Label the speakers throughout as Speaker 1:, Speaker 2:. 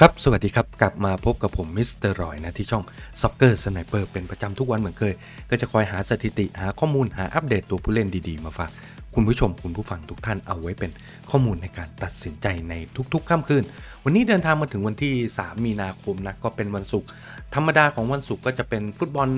Speaker 1: ครับ สวัสดีครับ กลับมาพบกับผมมิสเตอร์รอยนะ ที่ช่อง Soccer Sniper เป็นประจำทุกวันเหมือนเคย ก็จะคอยหาสถิติหาข้อมูลหาอัปเดตตัวผู้เล่นดีๆ มาฝาก คุณผู้ชมคุณผู้ฟังทุกท่านเอาไว้เป็นข้อมูลในการตัดสินใจในทุกๆค่ำคืน วันนี้เดินทางมาถึงวันที่ 3 มีนาคมนะ ก็เป็นวันศุกร์ธรรมดาของวันศุกร์ก็จะเป็นฟุตบอล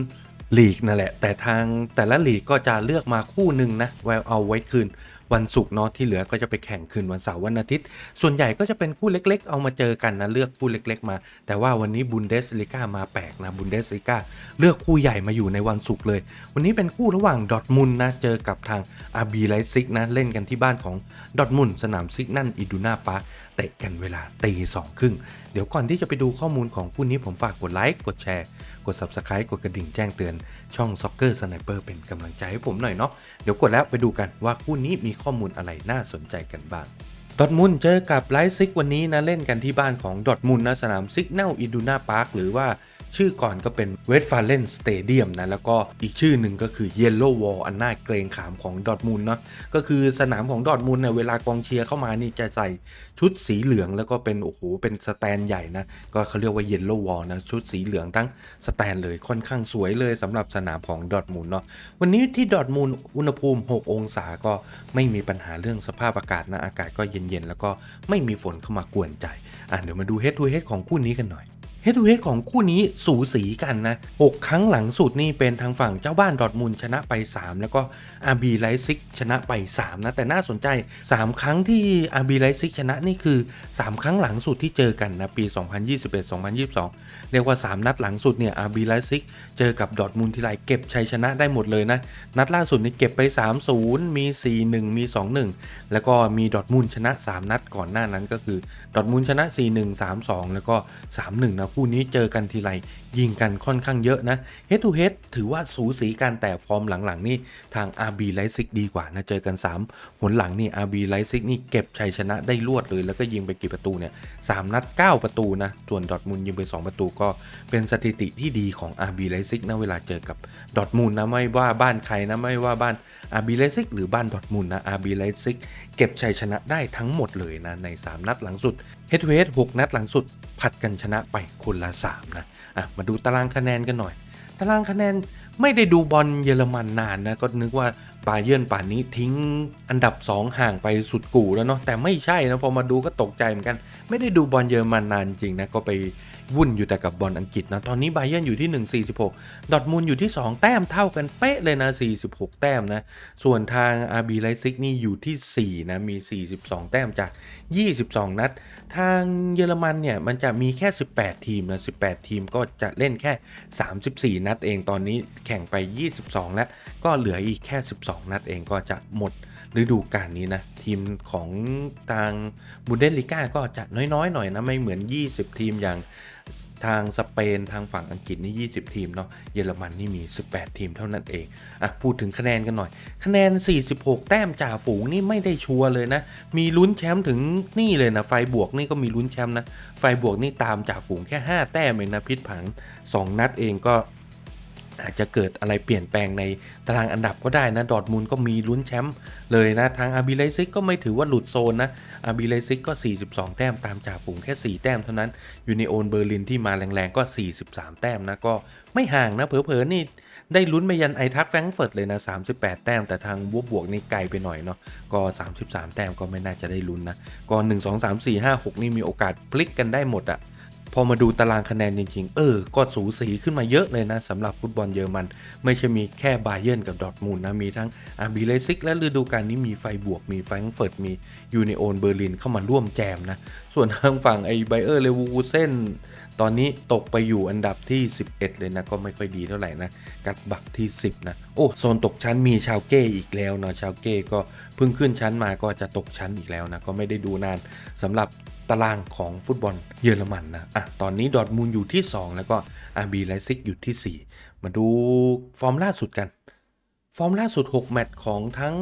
Speaker 1: ลีกนั่นแหละ แต่ทางแต่ละลีกก็จะเลือกมาคู่หนึ่งนะไว้เอาไว้คืน วันศุกร์เนาะที่เหลือก็จะไปแข่งคืนวันเสาร์วันอาทิตย์ ส่วนใหญ่ก็จะเป็นคู่เล็ก ๆ เอามาเจอกันนะเลือกคู่เล็ก ๆ มา แต่ว่าวันนี้บุนเดสลิก้ามาแปลกนะบุนเดสลิก้าเลือกคู่ใหญ่มาอยู่ในวันศุกร์เลย วันนี้เป็นคู่ระหว่างดอทมุนนะเจอกับทางอาร์บีไลซิกนะเล่นกันที่บ้านของดอทมุนสนามซิกนั่นอิดูนาปาร์เตะกันเวลาตีสองครึ่งเดี๋ยวก่อนที่จะไปดูข้อมูลของคู่นี้ผมฝากกดไลค์กดแชร์กด Subscribe กดกระดิ่งแจ้งเตือนช่อง Soccer Sniper เป็นกำลังใจให้ผมหน่อยเนาะเดี๋ยวกดแล้วไปดูกันว่าคู่นี้มีข้อมูลอะไรน่าสนใจกันบ้างดอทมุนเจอกับไลซิกวันนี้นะเล่นกันที่บ้านของดอทมุนนะสนามซิกเนลอินดูนาพาร์คหรือว่าชื่อก่อนก็เป็นเวสฟาเลนสเตเดียมนะ แล้วก็อีกชื่อหนึ่งก็คือเยลโลวอลอันน่าเกรงขามของดอทมุนด์เนาะก็คือสนามของดอทมุนด์เนี่ยเวลากองเชียร์เข้ามานี่จะใส่ชุดสีเหลืองแล้วก็เป็น โอ้โห เป็นสแตนใหญ่นะ ก็เขาเรียกว่าเยลโลวอลนะ ชุดสีเหลืองทั้งสแตนเลยค่อนข้างสวยเลยสำหรับสนามของดอทมุนด์เนาะวันนี้ที่ดอทมุนด์อุณหภูมิ 6 องศาก็ไม่มีปัญหาเรื่องสภาพอากาศนะอากาศก็เย็นๆแล้วก็ไม่มีฝนเข้ามากวนใจอะเดี๋ยวมาดู head to head ของคู่นี้กันหน่อย เฮดทูเฮดของคู่นี้สูสีกันนะ 6 ครั้งหลังสุดนี่เป็นทางฝั่งเจ้าบ้านดอทมุนด์ชนะไป 3 แล้วก็อาร์บีไลซิกชนะไป 3 นะ แต่น่าสนใจ 3 ครั้งที่อาร์บีไลซิกชนะนี่คือ 3 ครั้งหลังสุดที่เจอกันนะปี 2021-2022 เรียกว่า 3 นัดหลังสุดเนี่ยอาร์บีไลซิกเจอกับดอทมุนด์ทีไรเก็บชัยชนะได้หมดเลยนะ นัดล่าสุดนี่เก็บไป 3-0 มี 4-1 มี 2-1 แล้วก็มีดอทมุนด์ชนะ 3 นัดก่อนหน้านั้นก็คือดอทมุนด์ชนะ 4-1 3-2 แล้วก็ 3-1นะคู่นี้เจอกันทีไรยิงกันค่อนข้างเยอะนะ Head to Head ถือว่าสูสีกันแต่ฟอร์มหลังๆ นี่ทาง RB l e i p z i g ดีกว่านะเจอกัน 3 หนหลังนี่ RB l e i p z i g นี่เก็บชัยชนะได้รวดเลย แล้วก็ยิงไปกี่ประตูเนี่ย3นัด 9 ประตูนะส่วนดอทมุนด์ยิงไป 2 ประตูก็เป็นสถิติที่ดีของ RB l e i p z i g นะเวลาเจอกับดอทมุนด์นะไม่ว่าบ้านใครนะไม่ว่าบ้าน RB l e i p z i g หรือบ้านดอทมุนด์นะ RB l e i p z i g เก็บชัยชนะได้ทั้งหมดเลยนะใน 3 นัดหลังสุด Head to Head 6นัดหลังสุดผัดกันชนะไปคนละ3นะอะมาดูตารางคะแนนกันหน่อย ตารางคะแนนไม่ได้ดูบอลเยอรมันนานนะก็นึกว่า ปาเยิร์นป่านนี้ทิ้งอันดับ 2 ห่างไปสุดกู่แล้วเนาะแต่ไม่ใช่นะพอมาดูก็ตกใจเหมือนกัน ไม่ได้ดูบอลเยอรมันนานจริงนะก็ไปวุ่นอยู่แต่กับบอลอังกฤษนะตอนนี้ไบเยิร์นอยู่ที่ 146 ดอทมุนด์อยู่ที่ 2 แต้มเท่ากันเป๊ะเลยนะ 46 แต้มนะ ส่วนทาง RB l e i p z i g นี่อยู่ที่ 4 นะ มี 42 แต้มจาก 22 นัด ทางเยอรมันเนี่ย มันจะมีแค่ 18 ทีมนะ 18 ทีมก็จะเล่นแค่ 34 นัดเองตอนนี้แข่งไป 22 แล้ว ก็เหลืออีกแค่ 12นัดเองก็จะหมดฤดูกาลนี้นะ ทีมของทางบุนเดสลิก้าก็จะน้อยๆ หน่อยนะ ไม่เหมือน 20 ทีมอย่างทางสเปนทางฝั่งอังกฤษนี่ 20 ทีมเนาะเยอรมันนี่มี 18 ทีมเท่านั้นเองอะพูดถึงคะแนนกันหน่อย คะแนน 46 แต้มจ่าฝูงนี่ไม่ได้ชัวร์เลยนะ มีลุ้นแชมป์ถึงนี่เลยนะ ไฟบวกนี่ก็มีลุ้นแชมป์นะ ไฟบวกนี่ตามจ่าฝูงแค่ 5 แต้มเองนะพิษผัง2นัดเองก็ อาจจะเกิดอะไรเปลี่ยนแปลงในตารางอันดับก็ได้นะ ดอทมุนด์ก็มีลุ้นแชมป์เลยนะ ทางอาร์บีไลซิกก็ไม่ถือว่าหลุดโซนนะอาร์บีไลซิกก็ 42 แต้มตามจ่าฝูงแค่ 4 แต้มเท่านั้น ยูนิโอนเบอร์ลินที่มาแรงๆก็ 43 แต้มนะ ก็ไม่ห่างนะ เผลอๆนี่ได้ลุ้นไปยันไอทักแฟรงเฟิร์ตเลยนะ 38 แต้ม แต่ทางบวบวกนี่ไกลไปหน่อยเนาะ ก็ 33 แต้มก็ไม่น่าจะได้ลุ้นนะ ก็ 1 2 3 4 5 6 นี่มีโอกาสพลิกกันได้หมดอะ พอมาดูตารางคะแนนจริงๆ เออ ก็สูสีขึ้นมาเยอะเลยนะสำหรับฟุตบอลเยอรมัน ไม่ใช่มีแค่บาเยิร์นกับดอทมูนนะ มีทั้งอาร์บีเลซิกและฤดูกาลนี้มีไฟบวก มีแฟรงเฟิร์ตมียูเนโอนเบอร์ลินเข้ามาร่วมแจมนะ ส่วนทางฝั่งไอ้ไบเออร์เลวูกูเซน ตอนนี้ตกไปอยู่อันดับที่ 11 เลยนะ ก็ไม่ค่อยดีเท่าไหร่นะ กัดบักที่ 10 นะ โอ้โซนตกชั้นมีชาวเก้อีกแล้วเนาะชาวเก้ก็เพิ่งขึ้นชั้นมาก็จะตกชั้นอีกแล้วนะ ก็ไม่ได้ดูนานสำหรับตารางของฟุตบอลเยอรมันนะอะตอนนี้ดอทมุนด์อยู่ที่ 2 แล้วก็อาร์บีไลซิกอยู่ที่ 4 มาดูฟอร์มล่าสุดกัน ฟอร์มล่าสุด 6 แมตช์ของทั้ง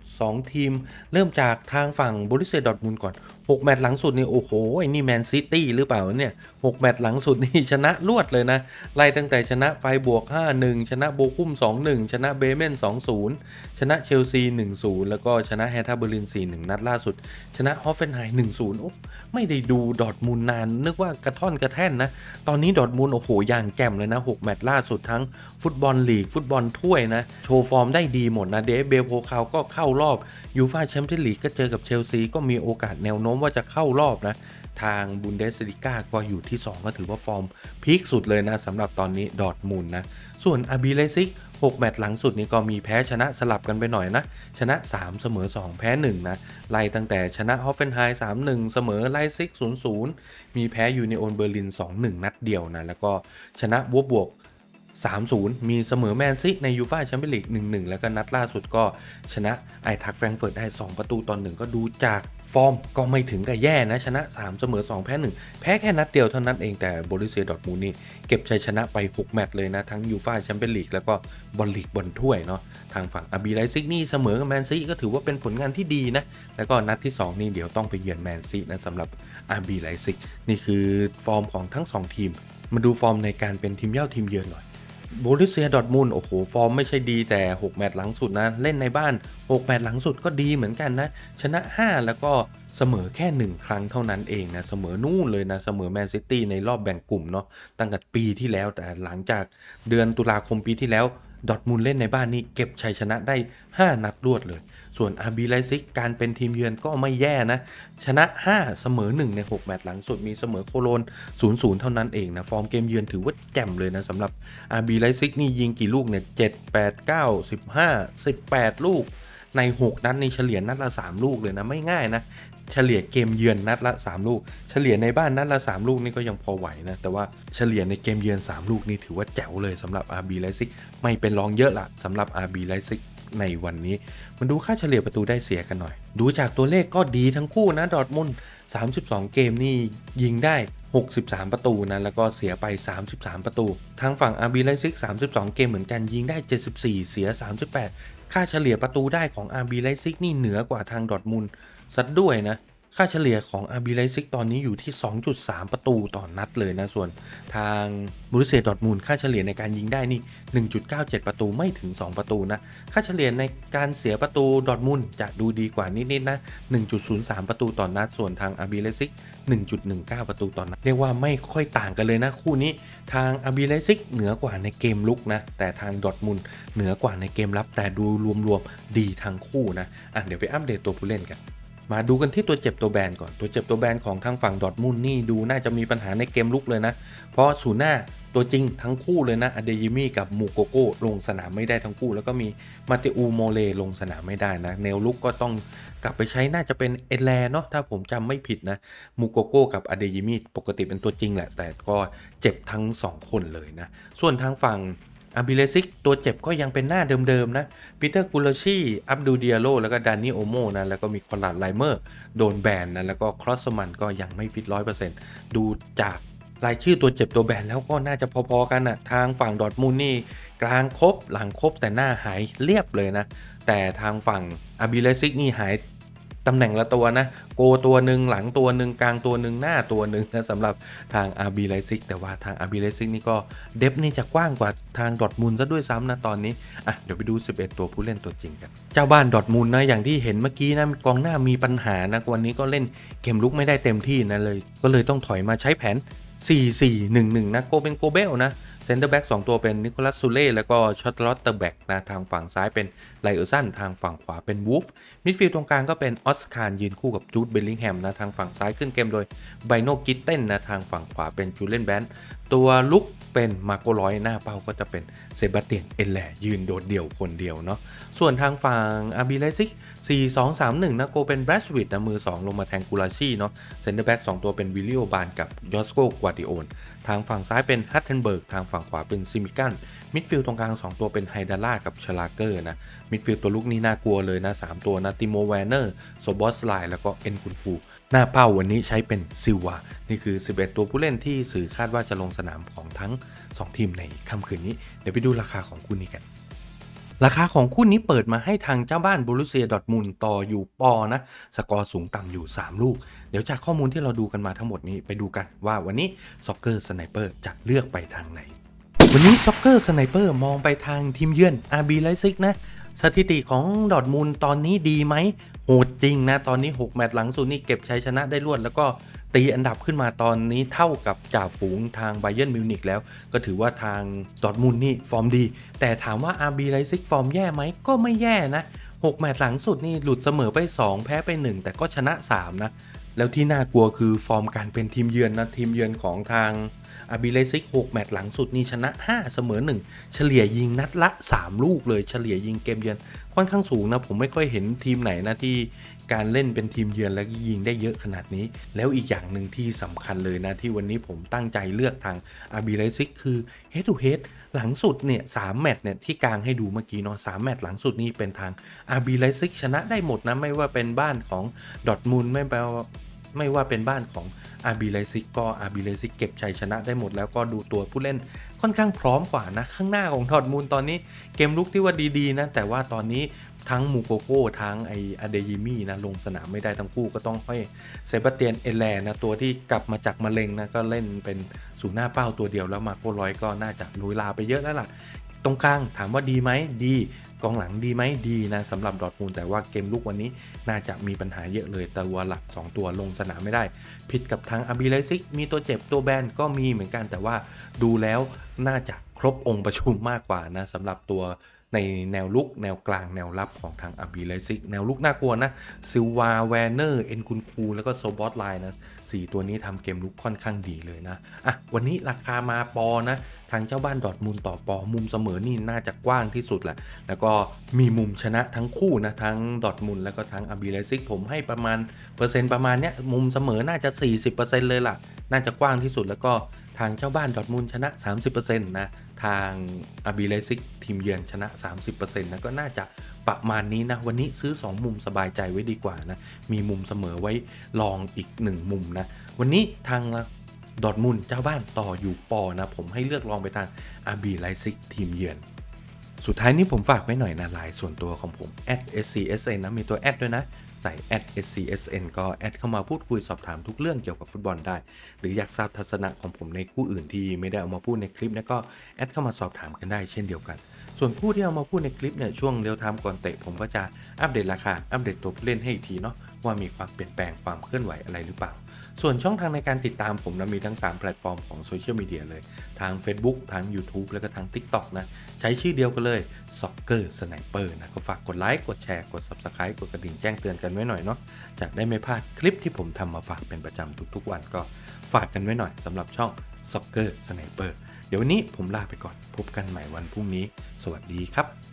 Speaker 1: 2 ทีม เริ่มจากทางฝั่งบริเซดอทมุนด์ก่อน 6 แมตช์หลังสุดนี่โอ้โหไอ้นี่แมนซิตี้หรือเปล่าเนี่ย6แมตช์หลังสุดนี่ชนะรวดเลยนะ ไล่ตั้งแต่ชนะไฟบวก 5-1 ชนะโบคุม2-1 ชนะเบเมน 2-0 ชนะเชลซี 1-0 แล้วก็ชนะแฮท่าเบอร์ลิน 4-1 นัดล่าสุด ชนะฮอฟเฟนไฮม์1-0 โอ้ไม่ได้ดูดอทมูลนาน นึกว่ากระท่อนกระแท่นนะ ตอนนี้ดอทมูลโอ้โหอย่างแจ่มเลยนะ 6 แมตช์ล่าสุดทั้งฟุตบอลลีก ฟุตบอลถ้วยนะ โชว์ฟอร์มได้ดีหมดนะ เดฟเบลโพคาวก็เข้ารอบยูฟาแชมเปี้ยนลีกก็เจอกับเชลซีก็มีโอกาสแนวโน้มว่าจะเข้ารอบนะ ทางบุนเดสลิก้าก็อยู่ที่ 2 ก็ถือว่าฟอร์มพีคสุดเลยนะสำหรับตอนนี้ดอทมูลนะ ส่วนอาบีเลซิก6 แมตช์หลังสุดนี้ก็มีแพ้ชนะสลับกันไปหน่อยนะ ชนะ 3 เสมอ 2 แพ้ 1 นะ ไล่ตั้งแต่ชนะฮอฟเฟนไฮม์3-1 เสมอไลซิก0-0 มีแพ้ยูเนโอนเบอร์ลิน 2-1 นัดเดียวนะ แล้วก็ชนะวบวก 3-0 มีเสมอแมนซิในยูฟาแชมเปี้ยนลีก1-1 แล้วก็นัดล่าสุดก็ชนะไอทักแฟรงเฟิร์ตได้ 2 ประตูตอนหนึ่งก็ดูจากฟอร์มก็ไม่ถึงกับแย่นะ ชนะ 3 เสมอ 2 แพ้ 1 แพ้แค่นัดเดียวเท่านั้นเองแต่บริเซียดอร์ทมูนี่ เก็บชัยชนะไป 6 แมตช์เลยนะ ทั้งยูฟาแชมเปี้ยนลีกแล้วก็บอลลีกบอลถ้วยเนาะทางฝั่งอาบีไลซิกนี่เสมอกับแมนซีก็ถือว่าเป็นผลงานที่ดีนะ แล้วก็นัดที่ 2 นี่เดี๋ยวต้องไปเยือนแมนซีนะสำหรับอาบีไลซิกนี่คือฟอร์มของทั้ง 2 ทีม มาดูฟอร์มในการเป็นทีมเย่าทีมเยือนหน่อย บรุเซียดอทมูนโอ้โห ฟอร์มไม่ใช่ดีแต่ 6 แมตช์หลังสุดนะ เล่นในบ้าน 6 แมตช์หลังสุดก็ดีเหมือนกันนะ ชนะ 5 แล้วก็เสมอแค่ 1 ครั้งเท่านั้นเองนะ เสมอนู่นเลยนะ เสมอแมนซิตี้ในรอบแบ่งกลุ่มเนาะตั้งแต่ปีที่แล้วแต่หลังจากเดือนตุลาคมปีที่แล้ว ดอทมุนด์เล่นในบ้านนี่เก็บชัยชนะได้ 5 นัดรวดเลย ส่วนอาร์บีไลซิกการเป็นทีมเยือนก็ไม่แย่นะ ชนะ 5 เสมอ 1 ใน 6 แมตช์หลังสุดมีเสมอโคโลน 0-0 เท่านั้นเองนะ ฟอร์มเกมเยือนถือว่าแจ่มเลยนะสำหรับอาร์บีไลซิกนี่ยิงกี่ลูกเนี่ย7 8 9 15 18 ลูกใน 6 นัดนี่เฉลี่ยนัดละ 3 ลูกเลยนะไม่ง่ายนะ เฉลี่ยเกมเยือนนัดละ 3 ลูก เฉลี่ยในบ้านนัดละ 3 ลูกนี่ก็ยังพอไหวนะ แต่ว่าเฉลี่ยในเกมเยือน 3 ลูกนี่ถือว่าแจ๋วเลยสำหรับ RB Leipzig ไม่เป็นรองเยอะละสำหรับ RB Leipzig ในวันนี้มาดูค่าเฉลี่ยประตูได้เสียกันหน่อย ดูจากตัวเลขก็ดีทั้งคู่นะดอทมุน32 เกมนี่ยิงได้ 63 ประตูนะ แล้วก็เสียไป 33 ประตู ทางฝั่ง RB Leipzig 32 เกมเหมือนกันยิงได้ 74 เสีย 38 ค่าเฉลี่ยประตูได้ของ RB Leipzig นี่เหนือกว่าทางดอทมุน ด์สัดด้วยนะ ค่าเฉลี่ยของ RB Leipzig ตอนนี้อยู่ที่ 2.3 ประตูต่อนนัดเลยนะ ส่วนทางบรูเซียดอทมูลค่าเฉลี่ยในการยิงได้นี่ 1.97 ประตูไม่ถึง 2 ประตูนะ ค่าเฉลี่ยในการเสียประตูดอทมูลจะดูดีกว่านิดๆนะ 1.03 ประตูต่อนนัด ส่วนทาง RB Leipzig 1.19 ประตูต่อนนัดเรียกว่าไม่ค่อยต่างกันเลยนะ คู่นี้ทาง RB Leipzig เหนือกว่าในเกมลุกนะ แต่ทางดอทมูลเหนือกว่าในเกมรับ แต่ดูรวมๆดีทั้งคู่นะอะเดี๋ยวไปอัปเดตตัวผู้เล่นกัน มาดูกันที่ตัวเจ็บตัวแบนก่อน ตัวเจ็บตัวแบนของทางฝั่งดอทมุนนี่ดูน่าจะมีปัญหาในเกมลุกเลยนะ เพราะศูนย์หน้าตัวจริงทั้งคู่เลยนะอเดยิมี่กับมูโกโก้ลงสนามไม่ได้ทั้งคู่ แล้วก็มีมาเตอูโมเลลงสนามไม่ได้นะแนวลุกก็ต้องกลับไปใช้น่าจะเป็นเอแลเนาะถ้าผมจำไม่ผิดนะมูโกโก้กับอเดยิมี่ปกติเป็นตัวจริงแหละ แต่ก็เจ็บทั้งสองคนเลยนะ ส่วนทางฝั่ง อาบิเลซิกตัวเจ็บก็ยังเป็นหน้าเดิมๆนะปีเตอร์กูลชีอับดูเดียโลแล้วก็ดานนี่โอโมนะแล้วก็มีคอนราดไลเมอร์โดนแบนนะแล้วก็ครอสมันก็ยังไม่ฟิตร้อยเปอร์เซ็นต์ดูจากรายชื่อตัวเจ็บตัวแบนแล้วก็น่าจะพอๆกันนะทางฝั่งดอทมูลนี่กลางครบหลังครบแต่หน้าหายเรียบเลยนะ แต่ทางฝั่งอาบิเลซิกนี่หาย ตำแหน่งละตัวนะ โกตัวหนึ่งหลังตัวหนึ่งกลางตัวหนึ่งหน้าตัวหนึ่งนะสำหรับทาง RB Leipzig แต่ว่าทาง RB Leipzig นี่ก็เดฟนี่จะกว้างกว่าทางดอทมุนด์ซะด้วยซ้ำนะตอนนี้อะเดี๋ยวไปดู 11 ตัวผู้เล่นตัวจริงกัน เจ้าบ้านดอทมุนด์นะอย่างที่เห็นเมื่อกี้นะกองหน้ามีปัญหานะวันนี้ก็เล่นเกมลุกไม่ได้เต็มที่นะเลย ก็เลยต้องถอยมาใช้แผน 4-4-1-1 นะโกเป็นโกเบลนะ เซนเตอร์แบ็ก2ตัวเป็นนิโคลัสซูเล่แล้วก็ชอตลอตเตอร์แบ็กนะทางฝั่งซ้ายเป็นไลเออร์สันทางฝั่งขวาเป็นวูฟมิดฟิลด์ตรงกลางก็เป็นออสคารยืนคู่กับจูดเบลลิงแฮมนะทางฝั่งซ้ายขึ้นเกมโดยไบโนกิตเต้นนะทางฝั่งขวาเป็นจูเลนแบนตัวลุกเป็นมาโกร้อยหน้าเป้าก็จะเป็นเซบาสเตียนเอลแลยืนโดดเดี่ยวคนเดียวเนาะส่วนทางฝั่งอาบิเลซิก4-2-3-1 นะโกเป็นแบรชวิดนะมือ 2 ลงมาแทงกูลาชีเนาะเซนเตอร์แบ็ก2ตัวเป็นวิลลิโอบานกับยอสโกกวาดิโอน ทางฝั่งซ้ายเป็นฮัตเทนเบิร์ก ทางฝั่งขวาเป็นซิมิกัน มิดฟิลด์ตรงกลาง 2 ตัวเป็นไฮดาร่ากับชลาเกอร์นะ มิดฟิลด์ตัวลุกนี่น่ากลัวเลยนะ 3 ตัวนะติโมแวนเนอร์โซบอสไลแล้วก็เอ็นคุนฟูหน้าเป้าวันนี้ใช้เป็นซิวา นี่คือ 11 ตัวผู้เล่นที่สื่อคาดว่าจะลงสนามของทั้ง 2 ทีมในค่ำคืนนี้ เดี๋ยวไปดูราคาของคู่นี้กัน ราคาของคู่นี้เปิดมาให้ทางเจ้าบ้านบรูเซียดอทมุนต่ออยู่ปอนะ สกอร์สูงต่ำอยู่ 3 ลูก เดี๋ยวจากข้อมูลที่เราดูกันมาทั้งหมดนี้ไปดูกันว่าวันนี้ซ็อกเกอร์สไนเปอร์จะเลือกไปทางไหน วันนี้ซ็อกเกอร์สไนเปอร์มองไปทางทีมเยือน RB ไลซิกนะ สถิติของดอทมุนตอนนี้ดีไหมโหดจริงนะ ตอนนี้ 6 แมตช์หลังสุดนี่เก็บชัยชนะได้รวดแล้วก็ ตีอันดับขึ้นมาตอนนี้เท่ากับจ่าฝูงทางไบเย r n m มิวนิกแล้ว ก็ถือว่าทางดอทมุนนี่ฟอร์มดี แต่ถามว่า RB ไลซิกฟอร์มแย่ไหมก็ไม่แย่นะ 6 แมตช์หลังสุดนี่หลุดเสมอไป 2 แพ้ไป 1 แต่ก็ชนะ 3 นะ แล้วที่น่ากลัวคือฟอร์มการเป็นทีมเยือนนะ ทีมเยือนของทางอาบิเลซิก 6 แมตช์หลังสุดนี่ชนะ 5 เสมอ 1 เฉลี่ยยิงนัดละ 3 ลูกเลยเฉลี่ยยิงเกมเยือนค่อนข้างสูงนะ ผมไม่ค่อยเห็นทีมไหนนะที่ การเล่นเป็นทีมเยือนแล้วยิงได้เยอะขนาดนี้ แล้วอีกอย่างหนึ่งที่สำคัญเลยนะ ที่วันนี้ผมตั้งใจเลือกทางอาบิเลซิกคือ head to head หลังสุดเนี่ยสามแมตช์เนี่ยที่กลางให้ดูเมื่อกี้เนาะสามแมตช์หลังสุดนี่เป็นทางอาบิเลซิกชนะได้หมดนะ ไม่ว่าเป็นบ้านของดอทมูลไม่แปลว่าไม่ว่าเป็นบ้านของอาบีเลซิกก็อาบีเลซิกเก็บชัยชนะได้หมดแล้วก็ดูตัวผู้เล่นค่อนข้างพร้อมกว่านะ ข้างหน้าของทอดมูลตอนนี้เกมลุกที่ว่าดีๆนะ แต่ว่าตอนนี้ ทั้งมูโกโก้ทั้งไออเดยิมี่นะลงสนามไม่ได้ทั้งคู่ก็ต้องให้เซบาสเตียนเอแลนะตัวที่กลับมาจากมะเร็งนะก็เล่นเป็นสูนย์หน้าเป้าตัวเดียวแล้วมาโกร้อยก็น่าจะลุยลาไปเยอะแล้วล่ะ ตรงกลางถามว่าดีไหมดีกองหลังดีไหมดีนะสำหรับดอทมูลแต่ว่าเกมลุกวันนี้น่าจะมีปัญหาเยอะเลยตัวหลัก 2 ตัวลงสนามไม่ได้ ผิดกับทางอาบิเลซิก มีตัวเจ็บตัวแบนก็มีเหมือนกันแต่ว่าดูแล้วน่าจะครบองค์ประชุมมากกว่านะสำหรับตัว ในแนวลุกแนวกลางแนวรับของทางอาบิเลซิก แนวลุกน่ากลัวนะซิลวาแวนเนอร์เอ็นคุนคูแล้วก็โซบอสไลน์นะสี่ตัวนี้ทำเกมลุกค่อนข้างดีเลยนะ อะ วันนี้ราคามาปอนะ ทางเจ้าบ้านดอทมุนด์ต่อปอ มุมเสมอนี่น่าจะกว้างที่สุดแหละ แล้วก็มีมุมชนะทั้งคู่นะ ทั้งดอทมุนด์แล้วก็ทั้งอาบีเลซิกผมให้ประมาณ เปอร์เซ็นต์ประมาณเนี้ย มุมเสมอน่าจะ 40%เลยล่ะ น่าจะกว้างที่สุดแล้วก็ทางเจ้าบ้านดอทมุนชนะ 30%นะทางอาบีเลซิกทีมเยือนชนะ 30%นะก็น่าจะประมาณนี้นะ วันนี้ซื้อ 2 มุมสบายใจไว้ดีกว่านะ มีมุมเสมอไว้ลองอีก 1 มุมนะ วันนี้ทางดอทมุนเจ้าบ้านต่ออยู่ปอนะ ผมให้เลือกลองไปทางอาบีไลซิกทีมเยือน สุดท้ายนี้ผมฝากไว้หน่อยนะไลน์ส่วนตัวของผม @scsn นะมีตัวแอดด้วยนะ ใส่ @scsn ก็แอดเข้ามาพูดคุยสอบถามทุกเรื่องเกี่ยวกับฟุตบอลได้ หรืออยากทราบทัศนะของผมในคู่อื่นที่ไม่ได้เอามาพูดในคลิปนะก็แอดเข้ามาสอบถามกันได้เช่นเดียวกัน ส่วนคู่ที่เอามาพูดในคลิปเนี่ยช่วงเรียวไทม์ก่อนเตะผมก็จะอัปเดตราคาอัปเดตตัวผู้เล่นให้อีกทีเนาะว่ามีความเปลี่ยนแปลงความเคลื่อนไหวอะไรหรือเปล่า ส่วนช่องทางในการติดตามผมนะมีทั้ง 3 แพลตฟอร์มของโซเชียลมีเดียเลย ทาง Facebook ทาง YouTube แล้วก็ทาง TikTok นะ ใช้ชื่อเดียวกันเลย Soccer Sniper นะ ก็ฝากกดไลค์ กดแชร์ กด Subscribe กดกระดิ่งแจ้งเตือนกันไว้หน่อยเนาะจะได้ไม่พลาดคลิปที่ผมทำมาฝากเป็นประจำทุกๆวันก็ฝากกันไว้หน่อยสำหรับช่อง Soccer Sniper เดี๋ยววันนี้ผมลาไปก่อนพบกันใหม่วันพรุ่งนี้ สวัสดีครับ